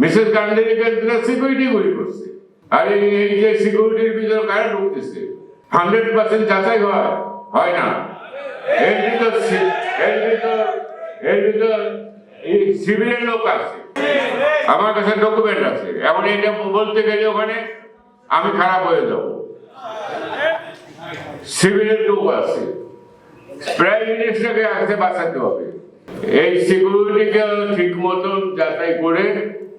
Mrs গান্ধীর কেন্দ্রে security গুলি করছে, আর এই যে সিকিউরিটির ভিতরে কারা ঢুকতেছে হান্ড্রেড পার্সেন্ট যাচাই হয় হয় না। এর ভিতর এর ভিতর এর ভিতর এই সিভিলের লোক আছে। আমার কাছে ডকুমেন্ট আছে। এখন এটা বলতে গেলে ওখানে আমি খারাপ হয়ে যাব। সিভিলের লোক আছে। প্রাইম মিনিস্টারকে আগে বাঁচাতে হবে। এই সিকিউরিটিকে ঠিক মতন যাচাই করে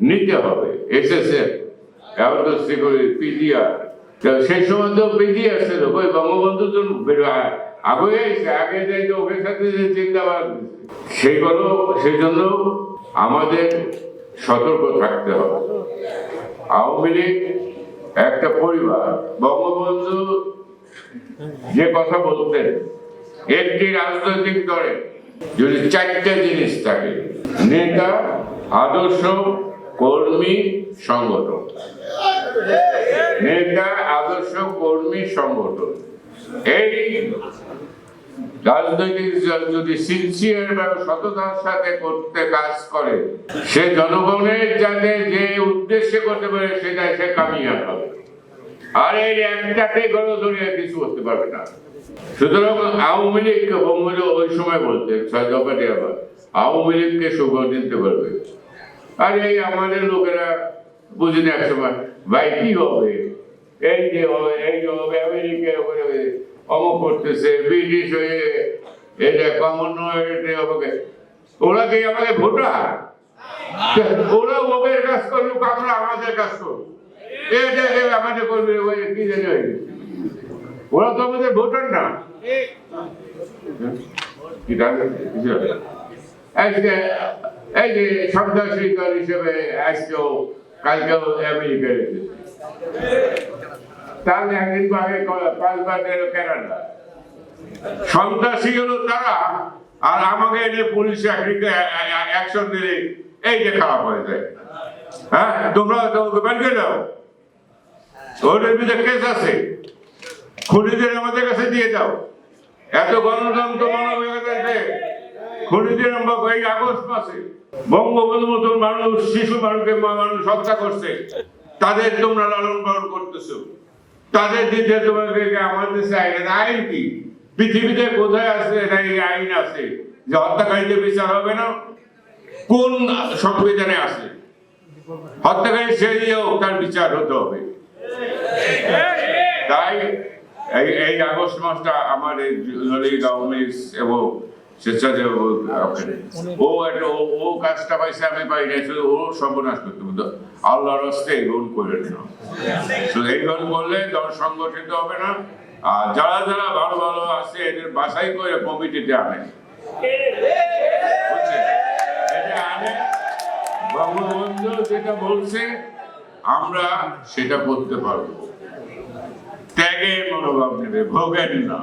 নিতে হবে এসএসএফ এখন তো সিকিউরিটি পিজিআর সেই সময় তো পিজি আসছে তো ওই বঙ্গবন্ধু তো আগে আগে যাই তো ওকে সাথে যে চিন্তাভাব সেইগুলো সেই জন্য আমাদের সতর্ক থাকতে হবে। আওয়ামী লীগ, একটা পরিবার, বঙ্গবন্ধু যে কথা বলতেন, একটি রাজনৈতিক দলে যদি চারটে জিনিস থাকে, নেতা, আদর্শ কর্মী সংগঠন। নেতা, আদর্শ কর্মী সংগঠন। এই রাজনৈতিক যদি সিনসিয়ার সততার সাথে করতে কাজ করে, সে জনগণের যে উদ্দেশ্যে করতে পারে সেটা সে কামিয়াব হবে। আর এই একটাকে কিছু করতে পারবে না। সুতরাং আওয়ামী বঙ্গবন্ধু ওই সময় বলতে আবার, আওয়ামী লীগকে সুযোগ দিতে পারবে আর এই আমাদের লোকেরা বুঝি না একসময় ভাই কি হবে? এই যে হবে এই যে হবে আমেরিকা হবে অমক করতেছে ব্রিটিশ হয়ে এটা কমনওয়েলথ হবে। ওরা কি আমাকে ভোটার? ওরা ওদের কাজ করুক আমরা আমাদের কাজ করুক। এটা আমাদের করবে ওই কি জানি ওরা তো আমাদের ভোটার? না। আজকে এই যে সন্ত্রাসী দল হিসেবে আজকেও, কালকেও আমেরিকা তাহলে একদিন আগে পাঁচবার গেল কানাডা সন্ত্রাসী হলো তারা, আর আমাকে এনে পুলিশ চাকরিকে অ্যাকশন দিলে এই যে খারাপ হয়ে যায়। হ্যাঁ তোমরা তো ওকে করে দাও। ওদের বিরুদ্ধে কেস আছে। খুনিদের আমাদের কাছে দিয়ে দাও এত গণতন্ত্র মানবিকতাতে খুনিদের আমরা এই আগস্ট মাসে বঙ্গবন্ধু মতন মানুষ, শিশু মানুষকে মানুষ হত্যা করছে। তাদের তোমরা লালন পালন করতেছো। তাদের দিতে তোমাকে আমাদের আইন আইন কি? পৃথিবীতে কোথায় আছে, এটা এই আইন আছে যে হত্যাকারীদের বিচার হবে না? কোন সংবিধানে আছে? হত্যাকারী সে দিয়েও তার বিচার হতে হবে। তাই এই আগস্ট মাসটা আমার এই আওয়ামী এবং স্বেচ্ছাসেবক ও একটা ও কাজটা পাইছে আমি পাই না শুধু ও সর্বনাশ করতে আল্লাহর হস্তে এইগুলো করে না শুধু এইগুলো করলে দল সংগঠিত হবে না। আর যারা যারা ভালো ভালো আছে এদের বাছাই করে কমিটিতে আনে। বঙ্গবন্ধু যেটা বলছে আমরা সেটা করতে পারব। ত্যাগের মনোভাব নেবে ভোগেন না।